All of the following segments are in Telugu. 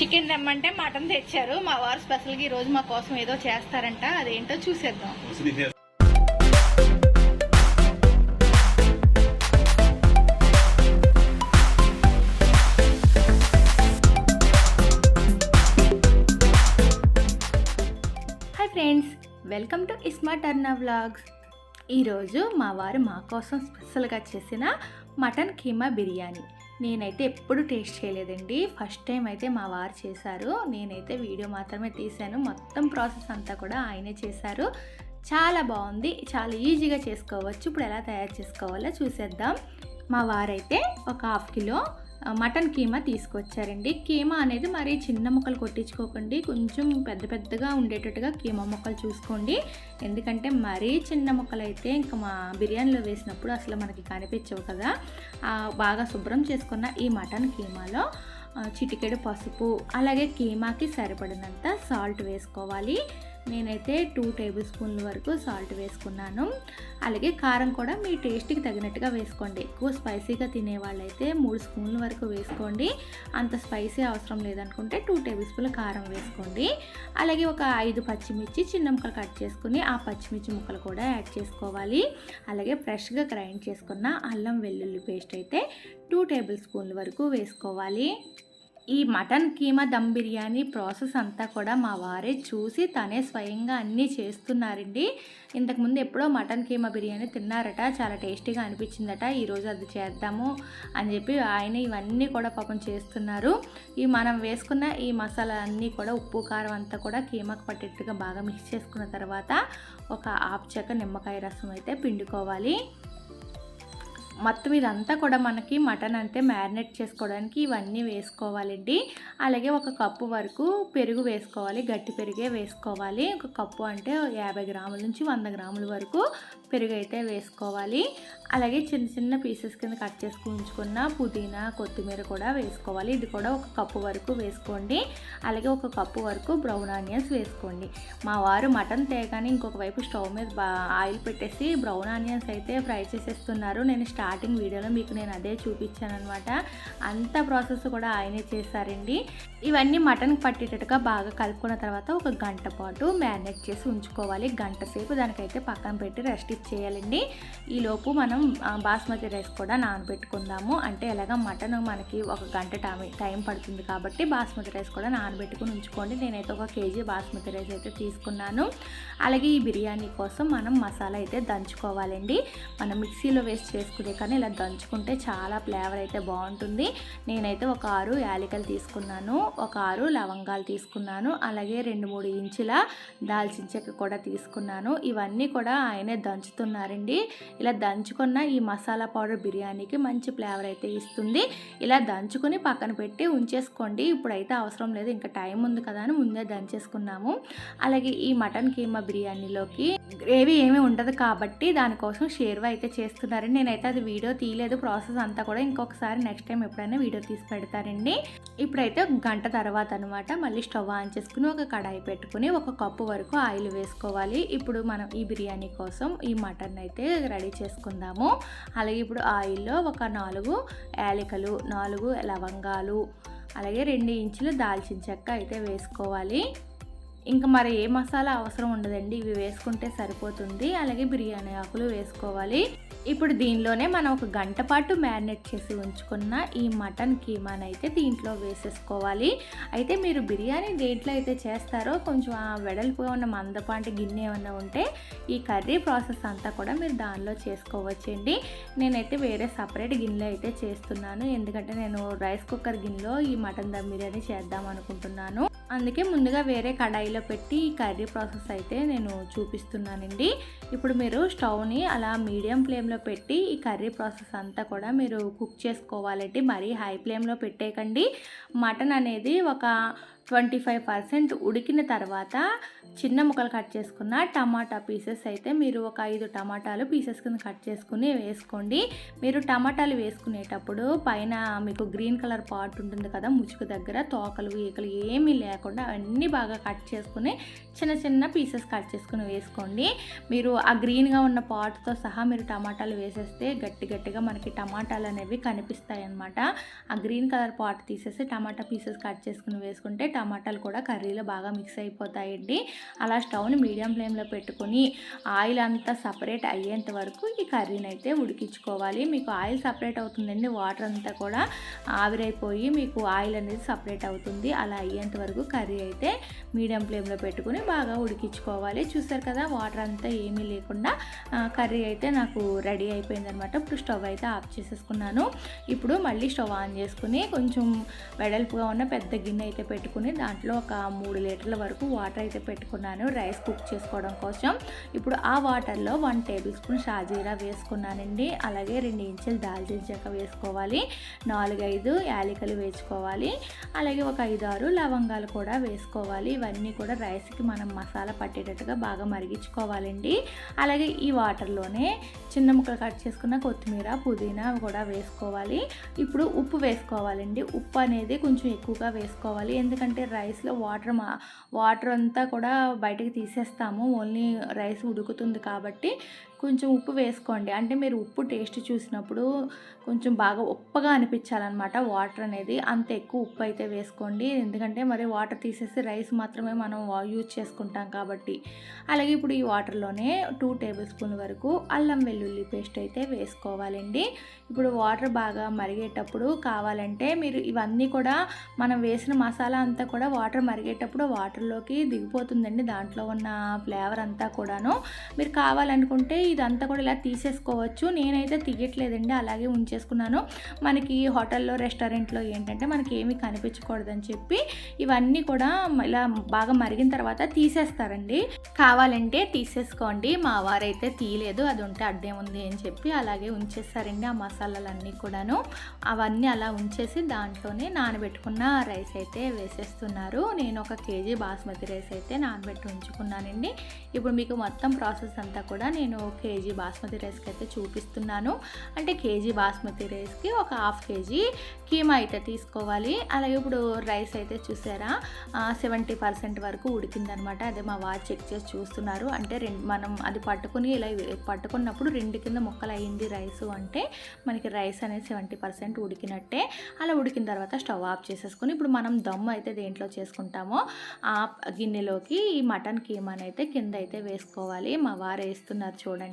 చికెన్ తెమ్మంటే మటన్ తెచ్చారు. మా వారు స్పెషల్గా ఈ రోజు మా కోసం ఏదో చేస్తారంట. అదేంటో చూసేద్దాం. హాయ్ ఫ్రెండ్స్ వెల్కమ్ టు ఇస్మా టర్నా వ్లాగ్స్ ఈరోజు మా వారు మా కోసం స్పెషల్గా చేసిన మటన్ కీమా బిర్యానీ. నేనైతే ఎప్పుడు టేస్ట్ చేయలేదండి. ఫస్ట్ టైం అయితే మా వారు చేశారు. నేనైతే వీడియో మాత్రమే తీశాను. మొత్తం ప్రాసెస్ అంతా కూడా ఆయనే చేశారు. చాలా బాగుంది. చాలా ఈజీగా చేసుకోవచ్చు. ఇప్పుడు ఎలా తయారు చేసుకోవాలో చూసేద్దాం. మా వారైతే ఒక హాఫ్ కిలో మటన్ కీమా తీసుకొచ్చారండి. కీమా అనేది మరి చిన్న ముక్కలు కొట్టించుకోకండి. కొంచెం పెద్ద పెద్దగా ఉండేటట్టుగా కీమా ముక్కలు చూసుకోండి. ఎందుకంటే మరీ చిన్న ముక్కలు అయితే ఇంకా మా బిర్యానీలో వేసినప్పుడు అసలు మనకి కనిపించవు కదా. బాగా శుభ్రం చేసుకున్న ఈ మటన్ కీమాలో చిటికెడు పసుపు అలాగే కీమాకి సరిపడినంత సాల్ట్ వేసుకోవాలి. నేనైతే టూ టేబుల్ స్పూన్ల వరకు సాల్ట్ వేసుకున్నాను. అలాగే కారం కూడా మీ టేస్ట్కి తగినట్టుగా వేసుకోండి. ఎక్కువ స్పైసీగా తినే వాళ్ళైతే మూడు స్పూన్ల వరకు వేసుకోండి. అంత స్పైసీ అవసరం లేదనుకుంటే టూ టేబుల్ స్పూన్ల కారం వేసుకోండి. అలాగే ఒక ఐదు పచ్చిమిర్చి చిన్న ముక్కలు కట్ చేసుకుని ఆ పచ్చిమిర్చి ముక్కలు కూడా యాడ్ చేసుకోవాలి. అలాగే ఫ్రెష్గా గ్రైండ్ చేసుకున్న అల్లం వెల్లుల్లి పేస్ట్ అయితే టూ టేబుల్ స్పూన్ల వరకు వేసుకోవాలి. ఈ మటన్ కీమా దమ్ బిర్యానీ ప్రాసెస్ అంతా కూడా మా వారే చూసి తనే స్వయంగా అన్నీ చేస్తున్నారండి. ఇంతకుముందు ఎప్పుడో మటన్ కీమా బిర్యానీ తిన్నారట చాలా టేస్టీగా అనిపించిందట ఈరోజు అది చేద్దాము అని చెప్పి ఆయన ఇవన్నీ కూడా పాపం చేస్తున్నారు. ఈ మనం వేసుకున్న ఈ మసాలా అన్నీ కూడా ఉప్పు కారం అంతా కూడా కీమాకు పట్టేట్టుగా బాగా మిక్స్ చేసుకున్న తర్వాత ఒక ఆపు చెక్క నిమ్మకాయ రసం అయితే పిండుకోవాలి. మొత్తం ఇదంతా కూడా మనకి మటన్ అంతే మ్యారినేట్ చేసుకోవడానికి ఇవన్నీ వేసుకోవాలండి. అలాగే ఒక కప్పు వరకు పెరుగు వేసుకోవాలి గట్టి పెరుగే వేసుకోవాలి. ఒక కప్పు అంటే యాభై గ్రాముల నుంచి వంద గ్రాముల వరకు పెరుగు అయితే వేసుకోవాలి. అలాగే చిన్న చిన్న పీసెస్ కింద కట్ చేసుకు ఉంచుకున్న పుదీనా కొత్తిమీర కూడా వేసుకోవాలి. ఇది కూడా ఒక కప్పు వరకు వేసుకోండి. అలాగే ఒక కప్పు వరకు బ్రౌన్ ఆనియన్స్ వేసుకోండి. మా వారు మటన్ తేగానే ఇంకొక వైపు స్టవ్ మీద బా ఆయిల్ పెట్టేసి బ్రౌన్ ఆనియన్స్ అయితే ఫ్రై చేసేస్తున్నారు. నేను స్టార్టింగ్ వీడియోలో మీకు నేను అదే చూపించాను అనమాట అంత ప్రాసెస్ కూడా ఆయనే చేశారండి. ఇవన్నీ మటన్ పట్టేటట్టుగా బాగా కలుపుకున్న తర్వాత ఒక గంట పాటు మ్యారినేట్ చేసి ఉంచుకోవాలి. గంట సేపు దానికైతే పక్కన పెట్టి రెస్ట్ చేయాలండి. ఈలోపు మనం బాస్మతి రైస్ కూడా నానబెట్టుకుందాము. అంటే ఎలాగ మటన్ మనకి ఒక గంట టైం టైం పడుతుంది కాబట్టి బాస్మతి రైస్ కూడా నానబెట్టుకుని ఉంచుకోండి. నేనైతే ఒక కేజీ బాస్మతి రైస్ అయితే తీసుకున్నాను. అలాగే ఈ బిర్యానీ కోసం మనం మసాలా అయితే దంచుకోవాలండి. మనం మిక్సీలో వేసి చేసుకునే కానీ ఇలా దంచుకుంటే చాలా ఫ్లేవర్ అయితే బాగుంటుంది. నేనైతే ఒక ఆరు యాలికలు తీసుకున్నాను. ఒక ఆరు లవంగాలు తీసుకున్నాను. అలాగే రెండు మూడు ఇంచుల దాల్చిన చెక్క కూడా తీసుకున్నాను. ఇవన్నీ కూడా ఆయనే దంచుతున్నారండి ఇలా దంచుకున్న ఈ మసాలా పౌడర్ బిర్యానీకి మంచి ఫ్లేవర్ అయితే ఇస్తుంది. ఇలా దంచుకొని పక్కన పెట్టి ఉంచేసుకోండి. ఇప్పుడైతే అవసరం లేదు ఇంకా టైం ఉంది కదా అని ముందే దంచేసుకున్నాము అలాగే ఈ మటన్ కీమా బిర్యానీలోకి గ్రేవీ ఏమీ ఉండదు కాబట్టి దానికోసం షేర్వా అయితే చేస్తున్నారండి. నేనైతే అది వీడియో తీయలేదు ప్రాసెస్ అంతా కూడా ఇంకొకసారి నెక్స్ట్ టైం ఎప్పుడైనా వీడియో తీసి పెడతారండి ఇప్పుడైతే ఒక గంట తర్వాత అనమాట మళ్ళీ స్టవ్ ఆన్ చేసుకుని ఒక కడాయి పెట్టుకుని ఒక కప్పు వరకు ఆయిల్ వేసుకోవాలి. ఇప్పుడు మనం ఈ బిర్యానీ కోసం ఈ మటన్ అయితే రెడీ చేసుకుందాము. అలాగే ఇప్పుడు ఆయిల్లో ఒక నాలుగు యాలకులు నాలుగు లవంగాలు అలాగే రెండు ఇంచులు దాల్చిన చెక్క అయితే వేసుకోవాలి. ఇంకా మరి ఏ మసాలా అవసరం ఉండదండి ఇవి వేసుకుంటే సరిపోతుంది. అలాగే బిర్యానీ ఆకులు వేసుకోవాలి. ఇప్పుడు దీనిలోనే మనం ఒక గంట పాటు మ్యారినేట్ చేసి ఉంచుకున్న ఈ మటన్ కీమాని అయితే దీంట్లో వేసేసుకోవాలి. అయితే మీరు బిర్యానీ దేంట్లో అయితే చేస్తారో కొంచెం ఆ వెడల్పుగా ఉన్న మందపాటి గిన్నె ఏమన్నా ఉంటే ఈ కర్రీ ప్రాసెస్ అంతా కూడా మీరు దానిలో చేసుకోవచ్చండి. నేనైతే వేరే సపరేట్ గిన్నెలో అయితే చేస్తున్నాను. ఎందుకంటే నేను రైస్ కుక్కర్ గిన్నెలో ఈ మటన్ దమ్ బిర్యానీ చేద్దాం అనుకుంటున్నాను. అందుకే ముందుగా వేరే కడాయిలో పెట్టి ఈ కర్రీ ప్రాసెస్ అయితే నేను చూపిస్తున్నానండి. ఇప్పుడు మీరు స్టవ్ని అలా మీడియం ఫ్లేమ్లో పెట్టి ఈ కర్రీ ప్రాసెస్ అంతా కూడా మీరు కుక్ చేసుకోవాలండి. మరీ హై ఫ్లేమ్లో పెట్టేయకండి. మటన్ అనేది ఒక ట్వంటీ ఫైవ్ పర్సెంట్ ఉడికిన తర్వాత చిన్న ముక్కలు కట్ చేసుకున్న టమాటా పీసెస్ అయితే మీరు ఒక ఐదు టమాటాలు పీసెస్ కింద కట్ చేసుకుని వేసుకోండి. మీరు టమాటాలు వేసుకునేటప్పుడు పైన మీకు గ్రీన్ కలర్ పార్ట్ ఉంటుంది కదా ముచుకు దగ్గర తోకలు ఈకలు ఏమీ లేకుండా అన్నీ బాగా కట్ చేసుకుని చిన్న చిన్న పీసెస్ కట్ చేసుకుని వేసుకోండి. మీరు ఆ గ్రీన్గా ఉన్న పాట్తో సహా మీరు టమాటాలు వేసేస్తే గట్టి గట్టిగా మనకి టమాటాలు అనేవి కనిపిస్తాయి అన్నమాట ఆ గ్రీన్ కలర్ పాట్ తీసేసి టమాటా పీసెస్ కట్ చేసుకుని వేసుకుంటే టమాటాలు కూడా కర్రీలో బాగా మిక్స్ అయిపోతాయండి. అలా స్టవ్ని మీడియం ఫ్లేమ్లో పెట్టుకొని ఆయిల్ అంతా సపరేట్ అయ్యేంత వరకు ఈ కర్రీని అయితే ఉడికించుకోవాలి. మీకు ఆయిల్ సపరేట్ అవుతుందండి వాటర్ అంతా కూడా ఆవిరైపోయి మీకు ఆయిల్ అనేది సపరేట్ అవుతుంది. అలా అయ్యేంత వరకు కర్రీ అయితే మీడియం ఫ్లేమ్లో పెట్టుకుని బాగా ఉడికించుకోవాలి. చూసారు కదా వాటర్ అంతా ఏమీ లేకుండా కర్రీ అయితే నాకు రెడీ అయిపోయిందనమాట ఇప్పుడు స్టవ్ అయితే ఆఫ్ చేసేసుకున్నాను. ఇప్పుడు మళ్ళీ స్టవ్ ఆన్ చేసుకుని కొంచెం వెడల్పుగా ఉన్న పెద్ద గిన్నె అయితే పెట్టుకుని దాంట్లో ఒక మూడు లీటర్ల వరకు వాటర్ అయితే పెట్టుకుని పెట్టుకున్నాను రైస్ కుక్ చేసుకోవడం కోసం. ఇప్పుడు ఆ వాటర్లో వన్ టేబుల్ స్పూన్ షాజీరా వేసుకున్నానండి. అలాగే రెండు ఇంచులు దాల్చిన చెక్క వేసుకోవాలి. నాలుగైదు యాలకులు వేసుకోవాలి. అలాగే ఒక ఐదు ఆరు లవంగాలు కూడా వేసుకోవాలి. ఇవన్నీ కూడా రైస్కి మనం మసాలా పట్టేటట్టుగా బాగా మరిగించుకోవాలండి. అలాగే ఈ వాటర్లోనే చిన్న ముక్కలు కట్ చేసుకున్న కొత్తిమీర పుదీనా కూడా వేసుకోవాలి. ఇప్పుడు ఉప్పు వేసుకోవాలండి. ఉప్పు అనేది కొంచెం ఎక్కువగా వేసుకోవాలి. ఎందుకంటే రైస్లో వాటర్ మా వాటర్ అంతా కూడా బయటకు తీసేస్తాము. ఓన్లీ రైస్ ఉడుకుతుంది కాబట్టి కొంచెం ఉప్పు వేసుకోండి. అంటే మీరు ఉప్పు టేస్ట్ చూసినప్పుడు కొంచెం బాగా ఉప్పగా అనిపించాలన్నమాట వాటర్ అనేది. అంత ఎక్కువ ఉప్పు అయితే వేసుకోండి. ఎందుకంటే మరి వాటర్ తీసేసి రైస్ మాత్రమే మనం యూజ్ చేసుకుంటాం కాబట్టి. అలాగే ఇప్పుడు ఈ వాటర్లోనే టూ టేబుల్ స్పూన్ వరకు అల్లం వెల్లుల్లి పేస్ట్ అయితే వేసుకోవాలండి. ఇప్పుడు వాటర్ బాగా మరిగేటప్పుడు కావాలంటే మీరు ఇవన్నీ కూడా మనం వేసిన మసాలా అంతా కూడా వాటర్ మరిగేటప్పుడు వాటర్లోకి దిగిపోతుందండి. దాంట్లో ఉన్న ఫ్లేవర్ అంతా కూడాను. మీరు కావాలనుకుంటే ఇదంతా కూడా ఇలా తీసేసుకోవచ్చు. నేనైతే తీయట్లేదండి అలాగే ఉంచేసుకున్నాను. మనకి హోటల్లో రెస్టారెంట్లో ఏంటంటే మనకి ఏమీ కనిపించకూడదని చెప్పి ఇవన్నీ కూడా ఇలా బాగా మరిగిన తర్వాత తీసేస్తారండి. కావాలంటే తీసేసుకోండి. మా వారైతే తీయలేదు అది ఉంటే అడ్డే ఉంది అని చెప్పి అలాగే ఉంచేస్తారండి ఆ మసాలాలన్నీ కూడాను. అవన్నీ అలా ఉంచేసి దాంట్లోనే నానబెట్టుకున్న రైస్ అయితే వేసేస్తున్నారు. నేను ఒక కేజీ బాస్మతి రైస్ అయితే నానబెట్టి ఉంచుకున్నానండి. ఇప్పుడు మీకు మొత్తం ప్రాసెస్ అంతా కూడా నేను కేజీ బాస్మతి రైస్కి అయితే చూపిస్తున్నాను. అంటే కేజీ బాస్మతి రైస్కి ఒక హాఫ్ కేజీ కీమా అయితే తీసుకోవాలి. అలాగే ఇప్పుడు రైస్ అయితే చూసారా? సెవెంటీ పర్సెంట్ వరకు ఉడికిందనమాట. అదే మా వాచ్ చెక్ చేసి చూస్తున్నారు. అంటే రెండు మనం అది పట్టుకుని ఇలా పట్టుకున్నప్పుడు రెండు కింద ముక్కలు అయ్యింది రైస్ అంటే మనకి రైస్ అనేది సెవెంటీ పర్సెంట్ ఉడికినట్టే. అలా ఉడికిన తర్వాత స్టవ్ ఆఫ్ చేసేసుకుని ఇప్పుడు మనం దమ్ అయితే దేంట్లో చేసుకుంటామో ఆ గిన్నెలోకి ఈ మటన్ కీమాని అయితే కింద అయితే వేసుకోవాలి. మా వారు వేస్తున్నారు చూడండి.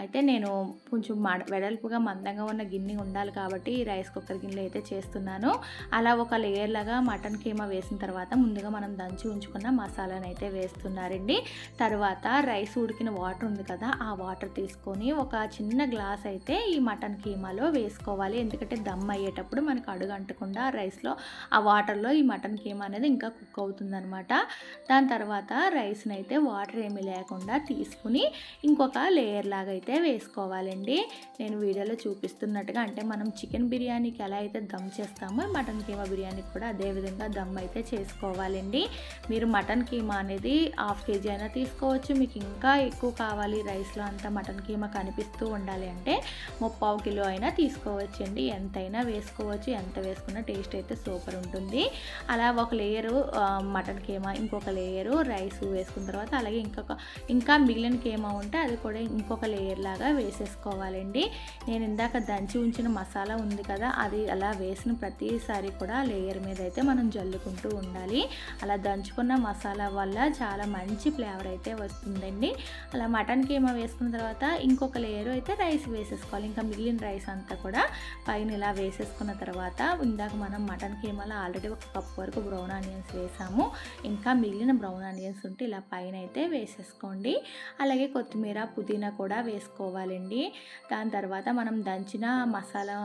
అయితే నేను కొంచెం వెడల్పుగా మందంగా ఉన్న గిన్నె ఉండాలి కాబట్టి ఈ రైస్ కుక్కర్ గిన్నె అయితే చేస్తున్నాను. అలా ఒక లేయర్ లాగా మటన్ కీమా వేసిన తర్వాత ముందుగా మనం దంచి ఉంచుకున్న మసాలాను అయితే వేస్తున్నారండి. తర్వాత రైస్ ఉడికిన వాటర్ ఉంది కదా ఆ వాటర్ తీసుకొని ఒక చిన్న గ్లాస్ అయితే ఈ మటన్ కీమాలో వేసుకోవాలి. ఎందుకంటే దమ్ అయ్యేటప్పుడు మనకు అడుగు అంటకుండా రైస్లో ఆ వాటర్లో ఈ మటన్ కీమా అనేది ఇంకా కుక్ అవుతుందనమాట దాని తర్వాత రైస్ని అయితే వాటర్ ఏమీ లేకుండా తీసుకుని ఇంకొక లేయర్ లాగా అయితే వేసుకోవాలండి. నేను వీడియోలో చూపిస్తున్నట్టుగా అంటే మనం చికెన్ బిర్యానీకి ఎలా అయితే దమ్ చేస్తామో మటన్ కీమా బిర్యానీకి కూడా అదేవిధంగా దమ్ అయితే చేసుకోవాలండి. మీరు మటన్ కీమా అనేది హాఫ్ కేజీ అయినా తీసుకోవచ్చు. మీకు ఇంకా ఎక్కువ కావాలి రైస్లో అంతా మటన్ కీమా కనిపిస్తూ ఉండాలి అంటే ముప్పావు కిలో అయినా తీసుకోవచ్చండి. ఎంతైనా వేసుకోవచ్చు. ఎంత వేసుకున్న టేస్ట్ అయితే సూపర్ ఉంటుంది. అలా ఒక లేయరు మటన్ కీమా ఇంకొక లేయరు రైస్ వేసుకున్న తర్వాత అలాగే ఇంకొక ఇంకా మిగిలిన కీమా ఉంటే అది కూడా ఇంకొక లేయర్ లాగా వేసేసుకోవాలండి. నేను ఇందాక దంచి ఉంచిన మసాలా ఉంది కదా అది అలా వేసిన ప్రతిసారి కూడా లేయర్ మీద అయితే మనం జల్లుకుంటూ ఉండాలి. అలా దంచుకున్న మసాలా వల్ల చాలా మంచి ఫ్లేవర్ అయితే వస్తుందండి. అలా మటన్ కీమా వేసుకున్న తర్వాత ఇంకొక లేయర్ అయితే రైస్ వేసేసుకోవాలి. ఇంకా మిగిలిన రైస్ అంతా కూడా పైన ఇలా వేసేసుకున్న తర్వాత ఇందాక మనం మటన్ కీమాలో ఆల్రెడీ ఒక కప్ వరకు బ్రౌన్ ఆనియన్స్ వేసాము. ఇంకా మిగిలిన బ్రౌన్ ఆనియన్స్ ఉంటే ఇలా పైన అయితే వేసేసుకోండి. అలాగే కొత్తిమీర పుదీనా పుదీనా కూడా వేసుకోవాలండి. దాని తర్వాత మనం దంచిన మసాలా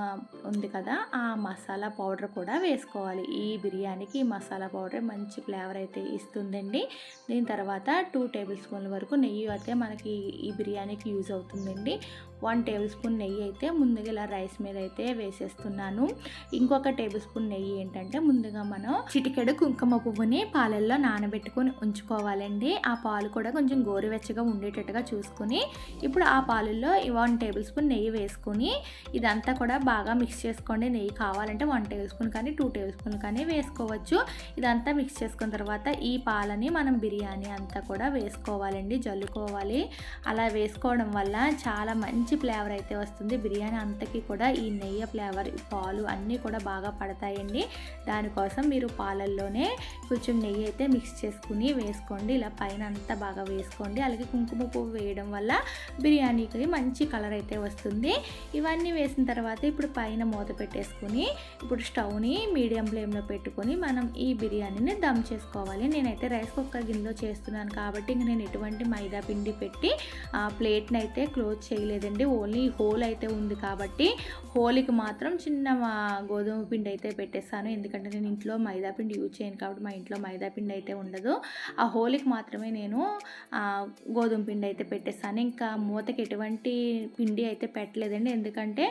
ఉంది కదా ఆ మసాలా పౌడర్ కూడా వేసుకోవాలి. ఈ బిర్యానీకి ఈ మసాలా పౌడర్ మంచి ఫ్లేవర్ అయితే ఇస్తుందండి. దీని తర్వాత టూ టేబుల్ స్పూన్ల వరకు నెయ్యి అయితే మనకి ఈ బిర్యానీకి యూజ్ అవుతుందండి. వన్ టేబుల్ స్పూన్ నెయ్యి అయితే ముందుగా ఇలా రైస్ మీద అయితే వేసేస్తున్నాను. ఇంకొక టేబుల్ స్పూన్ నెయ్యి ఏంటంటే ముందుగా మనం చిటికెడు కుంకుమ పువ్వుని పాలల్లో నానబెట్టుకొని ఉంచుకోవాలండి. ఆ పాలు కూడా కొంచెం గోరువెచ్చగా ఉండేటట్టుగా చూసుకొని ఇప్పుడు ఆ పాలల్లో వన్ టేబుల్ స్పూన్ నెయ్యి వేసుకొని ఇదంతా కూడా బాగా మిక్స్ చేసుకోండి. నెయ్యి కావాలంటే వన్ టేబుల్ స్పూన్ కానీ టూ టేబుల్ స్పూన్ కానీ వేసుకోవచ్చు. ఇదంతా మిక్స్ చేసుకున్న తర్వాత ఈ పాలని మనం బిర్యానీ అంతా కూడా వేసుకోవాలండి జల్లుకోవాలి. అలా వేసుకోవడం వల్ల చాలా మంచి మంచి ఫ్లేవర్ అయితే వస్తుంది. బిర్యానీ అంతకి కూడా ఈ నెయ్యి ఫ్లేవర్ పాలు అన్నీ కూడా బాగా పడతాయండి. దానికోసం మీరు పాలల్లోనే కొంచెం నెయ్యి అయితే మిక్స్ చేసుకుని వేసుకోండి. ఇలా పైన అంతా బాగా వేసుకోండి. అలాగే కుంకుమ పువ్వు వేయడం వల్ల బిర్యానీకి మంచి కలర్ అయితే వస్తుంది. ఇవన్నీ వేసిన తర్వాత ఇప్పుడు పైన మూత పెట్టేసుకుని ఇప్పుడు స్టవ్ని మీడియం ఫ్లేమ్లో పెట్టుకొని మనం ఈ బిర్యానీని దమ్ చేసుకోవాలి. నేనైతే రైస్ కుక్కర్ గిన్నెలో చేస్తున్నాను కాబట్టి ఇంక నేను ఎటువంటి మైదా పిండి పెట్టి ఆ ప్లేట్ని అయితే క్లోజ్ చేయలేదండి. ఓన్లీ హోల్ అయితే ఉంది కాబట్టి హోల్కి మాత్రం చిన్న గోధుమ పిండి అయితే పెట్టేస్తాను. ఎందుకంటే నేను ఇంట్లో మైదా పిండి యూజ్ చేయను కాబట్టి మా ఇంట్లో మైదా పిండి అయితే ఉండదు. ఆ హోల్కి మాత్రమే నేను గోధుమ పిండి అయితే పెట్టేస్తాను. ఇంకా మూతకి ఎటువంటి పిండి అయితే పెట్టలేదండి. ఎందుకంటే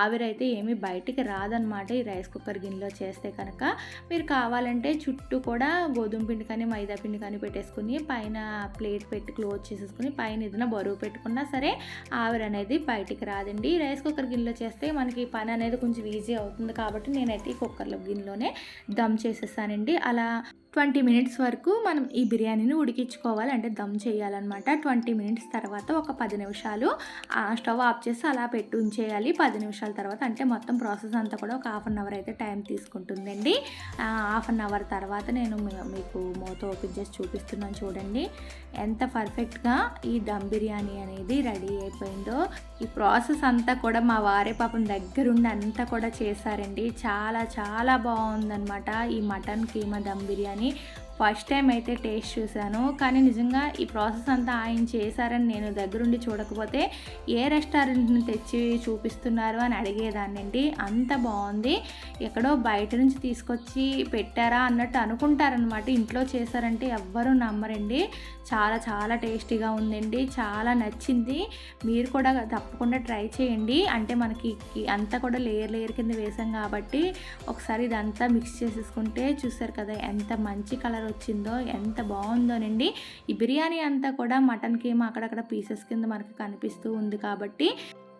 ఆవిరైతే ఏమి ఏమీ బయటికి రాదనమాట ఈ రైస్ కుక్కర్ గిన్నెలో చేస్తే కనుక. మీరు కావాలంటే చుట్టూ కూడా గోధుమ పిండి కానీ మైదా పిండి కానీ పెట్టేసుకుని పైన ప్లేట్ పెట్టి క్లోజ్ చేసేసుకుని పైన ఏదైనా బరువు పెట్టుకున్నా సరే ఆవిరనే అనేది బయటికి రాదండి. రైస్ కుక్కర్ గిన్నెలో చేస్తే మనకి పని అనేది కొంచెం ఈజీ అవుతుంది కాబట్టి నేనైతే ఈ కుక్కర్లో గిన్నెలోనే దమ్ చేసేసానండి. అలా ట్వంటీ మినిట్స్ వరకు మనం ఈ బిర్యానీని ఉడికించుకోవాలి. అంటే దమ్ చేయాలన్నమాట. ట్వంటీ మినిట్స్ తర్వాత ఒక పది నిమిషాలు ఆ స్టవ్ ఆఫ్ చేసి అలా పెట్టి ఉంచేయాలి. పది నిమిషాల తర్వాత అంటే మొత్తం ప్రాసెస్ అంతా కూడా ఒక హాఫ్ అన్ అవర్ అయితే టైం తీసుకుంటుందండి. హాఫ్ అన్ అవర్ తర్వాత నేను మీకు మూత ఓపెన్ చేసి చూపిస్తున్నాను చూడండి. ఎంత పర్ఫెక్ట్గా ఈ దమ్ బిర్యానీ అనేది రెడీ అయిపోయిందో. ఈ ప్రాసెస్ అంతా కూడా మా వారే పాపం దగ్గరుండి అంతా కూడా చేశారండి. చాలా చాలా బాగుందన్నమాట ఈ mutton keema dum biryani 你 first time అయితే టేస్ట్ చూశాను. కానీ నిజంగా ఈ ప్రాసెస్ అంతా ఆయన చేశారని నేను దగ్గరుండి చూడకపోతే ఏ రెస్టారెంట్ని తెచ్చి చూపిస్తున్నారు అని అడిగేదాన్నండి. అంత బాగుంది. ఎక్కడో బయట నుంచి తీసుకొచ్చి పెట్టారా అన్నట్టు అనుకుంటారనమాట ఇంట్లో చేశారంటే ఎవ్వరూ నమ్మరండి. చాలా చాలా టేస్టీగా ఉందండి. చాలా నచ్చింది. మీరు కూడా తప్పకుండా ట్రై చేయండి. అంటే మనకి అంతా కూడా లేయర్ లేయర్ కింద వేసాం కాబట్టి ఒకసారి ఇదంతా మిక్స్ చేసేసుకుంటే చూసారు కదా ఎంత మంచి కలర్ వచ్చిందో ఎంత బాగుందోనండి. ఈ బిర్యానీ అంతా కూడా మటన్ ఏమో అక్కడక్కడ పీసెస్ కింద మనకి కనిపిస్తూ ఉంది కాబట్టి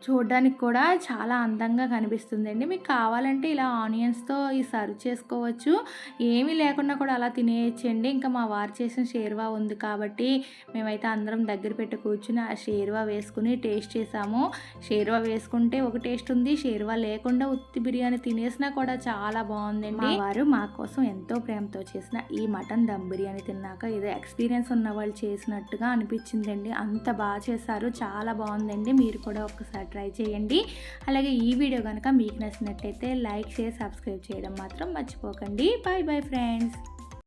చూడడానికి కూడా చాలా అందంగా కనిపిస్తుందండి. మీకు కావాలంటే ఇలా ఆనియన్స్తో ఈ సర్వ్ చేసుకోవచ్చు. ఏమీ లేకుండా కూడా అలా తినేయచ్చండి. ఇంకా మా వారు చేసిన షేర్వా ఉంది కాబట్టి మేమైతే అందరం దగ్గర పెట్టి కూర్చుని ఆ షేర్వా వేసుకుని టేస్ట్ చేసాము. షేర్వా వేసుకుంటే ఒక టేస్ట్ ఉంది. షేర్వా లేకుండా ఉత్తి బిర్యానీ తినేసినా కూడా చాలా బాగుందండి. మా వారు మా కోసం ఎంతో ప్రేమతో చేసిన ఈ మటన్ దమ్ బిర్యానీ తిన్నాక ఏదో ఎక్స్పీరియన్స్ ఉన్న వాళ్ళు చేసినట్టుగా అనిపించిందండి. అంత బాగా చేశారు. చాలా బాగుందండి. మీరు కూడా ఒకసారి ట్రై చేయండి. అలాగే ఈ వీడియో కనుక మీకు నచ్చినట్లయితే లైక్ షేర్ సబ్స్క్రైబ్ చేయడం మాత్రం మర్చిపోకండి. Bye bye friends.